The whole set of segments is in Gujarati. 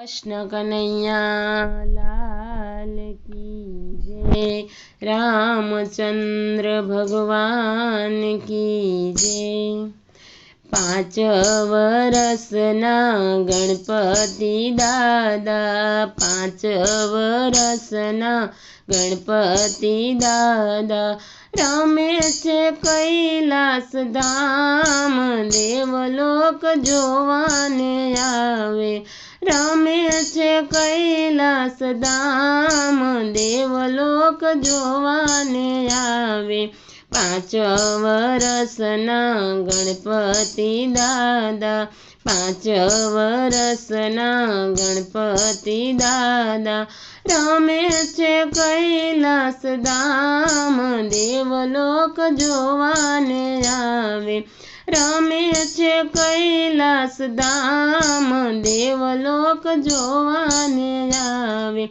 કૃષ્ણ કનૈયા લાલ કી જય રામચંદ્ર ભગવાન કી જય પાંચ વરસના ગણપતિ દાદા પાંચ વરસના ગણપતિ દાદા રમે છે કૈલાસ ધામ દેવલોક જોવાને આવે રમે છે કૈલાસ દામ દેવલોક જોવાને આવે. પાંચ વરસના ગણપતિ દાદા, પાંચ વરસના ગણપતિ દાદા. રમે છે કૈલાસ ધામ, દેવલોક જોવાને આવે. રમે છે કૈલાસ ધામ, દેવલોક જોવાને આવે.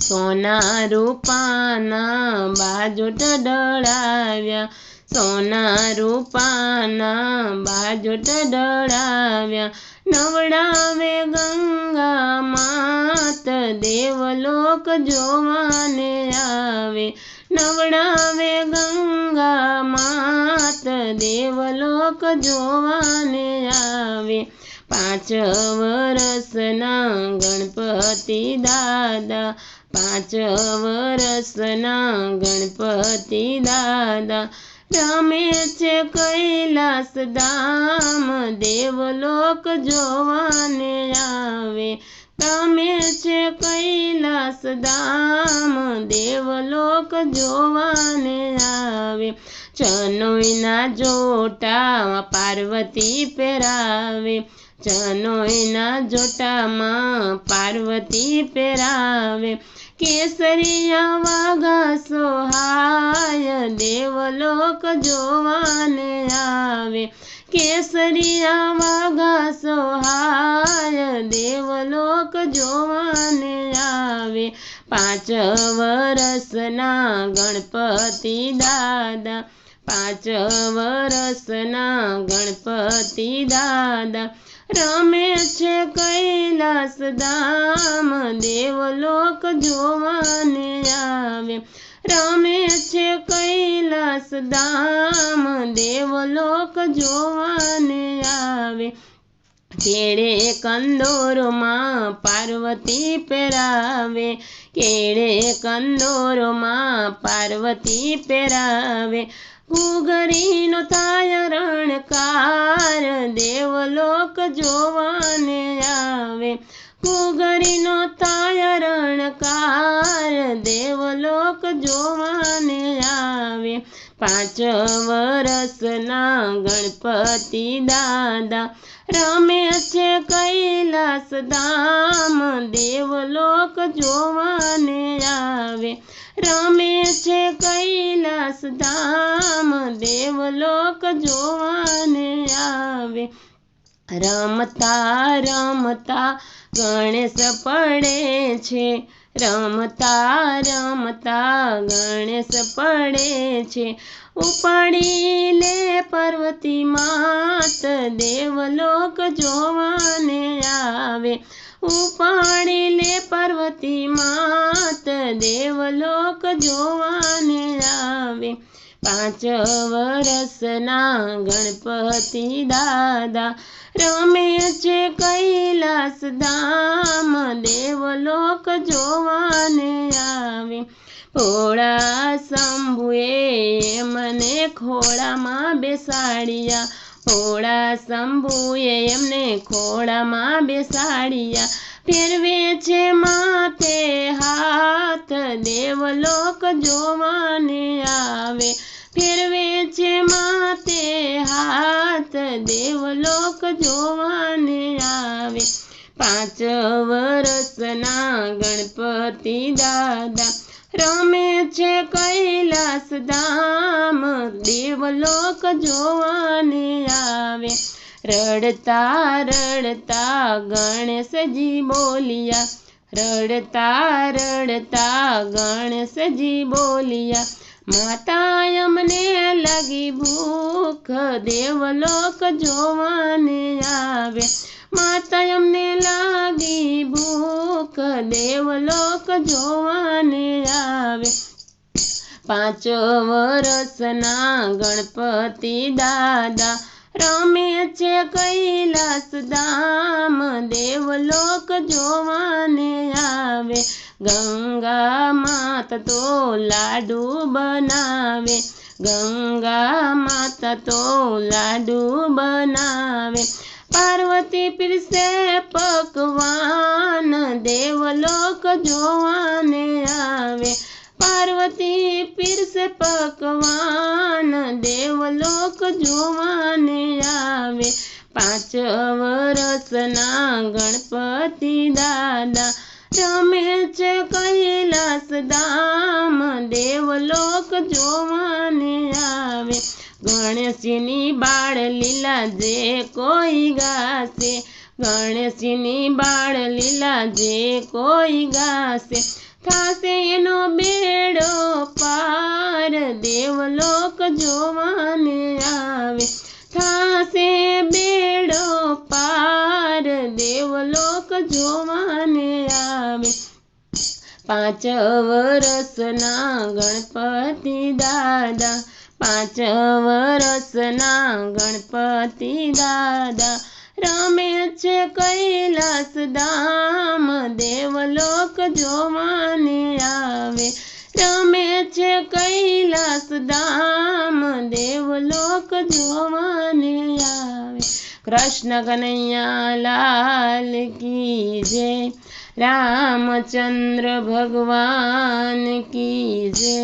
સોના રૂપાના બાજોટ ડળાવ્યા. સોના રૂપાના બાજોટ ડળાવ્યા. નવડાવે ગંગા માત, દેવલોક જોવાને આવે. નવડાવે ગંગા માત દેવલોક જોવાને આવે. પાંચ વરસના ગણપતિ દાદા, પાંચ વરસના ગણપતિ દાદા. રમે છે કૈલાસ ધામ, દેવલોક જોવાને આવે. તમે છે કૈલાસ ધામ, દેવલોક જોવાને આવે. ચનોઈના જોટા પાર્વતી પહેરાવે. ચનોઈના જોટામાં પાર્વતી પહેરાવે. કેસરિયા વાઘા સોહાય દેવલોક જોવાને આવે. કેસરિયા વાઘા સોહાય દેવલોક જોવાને આવે. પાંચ વરસના ગણપતિ દાદા, પાંચ વરસના ગણપતિ દાદા રમે છે કૈલાસ ધામ, દેવલોક જોવાને આવે. રમે છે કૈલાસ ધામ, દેવલોક જોવાને આવે. કેળે કંદોરમાં પાર્વતી પહેરાવે. કેળે કંદોરમાં પાર્વતી પહેરાવે. ઘૂઘરીનો થાય રણકાર દેવલોક જોવાને આવે. ઘૂઘરીનો થાય રણકાર દેવલોક જોવાને આવે. પાંચ વરસના ગણપતિ દાદા રમે છે કૈલાસ ધામ દેવલોક જોવાને આવે. રમે છે કૈલાસ ધામ. દેવલોક જોવાને આવે. રમતા રમતા ગણેશ પડે છે. રમતા રમતા ગણેશ પડે છે. ઉપાડી લે પાર્વતી માત દેવલોક જોવાને આવે. ઉપાડી લે પર્વતી માત દેવલોક જોવાને આવે. પાંચ વરસના ગણપતિ દાદા રમે છે કૈલાસ ધામ દેવલોક જોવાને આવે. ભોળા શંભુએ મને ખોળામાં બેસાડ્યા. ભોળા શંભુએ એમને ખોળામાં બેસાડ્યા. ફેરવે છે માથે હાથ, દેવલોક જોવાને આવે. ફેરવે છે માથે હાથ, દેવલોક જોવાને આવે. પાંચ વર્ષના ગણપતિ દાદા રમે છે કૈલાસ ધામ. દેવલોક જોવાને આવે. રડતા રડતા ગણેશજી બોલિયા. રડતા રડતા ગણેશજી બોલિયા. માતા અમને લાગી ભૂખ. દેવલોક જોવાને આવે. માતા અમને લાગી ભૂખ, દેવલોક જોવાને આવે. પાંચ વરસના ગણપતિ દાદા રમે છે કૈલાસ ધામ દેવલોક જોવાને આવે. ગંગા માત તો લાડુ બનાવે. ગંગા માતા તો લાડુ બનાવે. પાર્વતી પીરસે પકવાન, દેવલોક જોવાને આવે. પાર્વતી પીરસે પકવાન, દેવલોક જોવાને આવે. પાંચ વરસના ગણપતિ દાદા, રમે છે કૈલાસ ધામ, દેવલોક જોવાને આવે. ગણેશની બાળ લીલા જે કોઈ ગાશે ગણેશની બાળ લીલા જે કોઈ ગાશે. થાશે એનો બેડો પાર દેવલોક જોવાને આવે. થાશે બેડો પાર દેવલોક જોવાને આવે. પાંચ વરસના ગણપતિ દાદા પાંચ વરસના ગણપતિ દાદા રમે છે કૈલાસ ધામ, દેવલોક જોવાને આવે. રમે છે કૈલાસ ધામ, દેવલોક જોવાને આવે. કૃષ્ણ કનૈયા લાલ કી જય, રામચંદ્ર ભગવાન કી જય.